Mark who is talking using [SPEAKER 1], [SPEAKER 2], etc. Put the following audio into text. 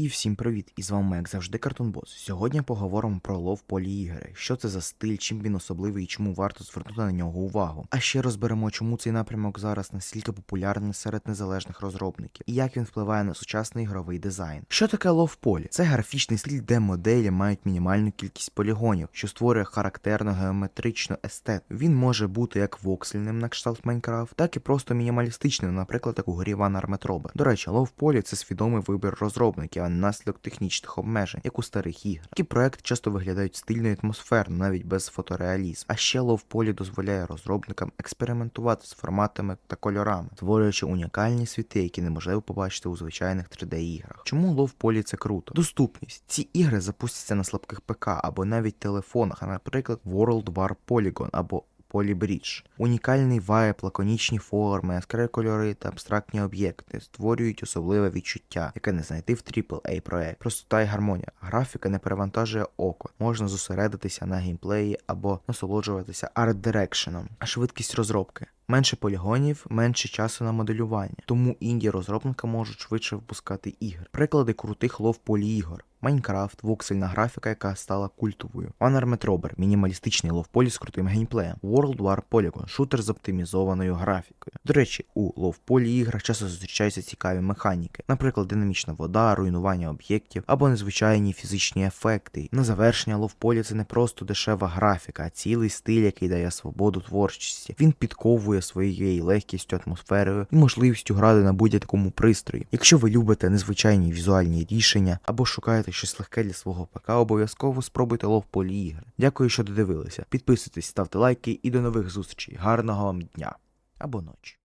[SPEAKER 1] І всім привіт! І з вами, як завжди, Картунбос. Сьогодні поговоримо про лов полі ігри, що це за стиль, чим він особливий і чому варто звернути на нього увагу. А ще розберемо, чому цей напрямок зараз настільки популярний серед незалежних розробників і як він впливає на сучасний ігровий дизайн. Що таке лов полі? Це графічний стиль, де моделі мають мінімальну кількість полігонів, що створює характерну геометричну естетику. Він може бути як воксельним на кшталт Майнкрафт, так і просто мінімалістичним, наприклад, як у грі One Armed До речі, лов полі це свідомий вибір розробників, наслідок технічних обмежень, як у старих ігр. Такі проекти часто виглядають стильно і атмосферно, навіть без фотореалізму. А ще лов полі дозволяє розробникам експериментувати з форматами та кольорами, створюючи унікальні світи, які неможливо побачити у звичайних 3D іграх. Чому лов полі це круто? Доступність. Ці ігри запустяться на слабких ПК або навіть телефонах, а наприклад, World War Polygon або Polybridge. Унікальний вайб, лаконічні форми, яскраві кольори та абстрактні об'єкти створюють особливе відчуття, яке не знайти в AAA проект. Простота і гармонія. Графіка не перевантажує око, можна зосередитися на геймплеї або насолоджуватися арт-дирекшеном. А швидкість розробки. Менше полігонів, менше часу на моделювання, тому інді розробники можуть швидше випускати ігри. Приклади крутих лов поліігор. Майнкрафт, воксельна графіка, яка стала культовою. One Armed Robber – мінімалістичний ловполі з крутим геймплеєм. World War Polygon – шутер з оптимізованою графікою. До речі, у ловполі іграх часто зустрічаються цікаві механіки, наприклад, динамічна вода, руйнування об'єктів або незвичайні фізичні ефекти. На завершення ловполі це не просто дешева графіка, а цілий стиль, який дає свободу творчості. Він підковує своєю легкістю, атмосферою і можливістю грати на будь-якому пристрої. Якщо ви любите незвичайні візуальні рішення або шукаєте щось легке для свого ПК, обов'язково спробуйте ловполі ігри. Дякую, що додивилися. Підписуйтесь, ставте лайки і до нових зустрічей. Гарного вам дня або ночі.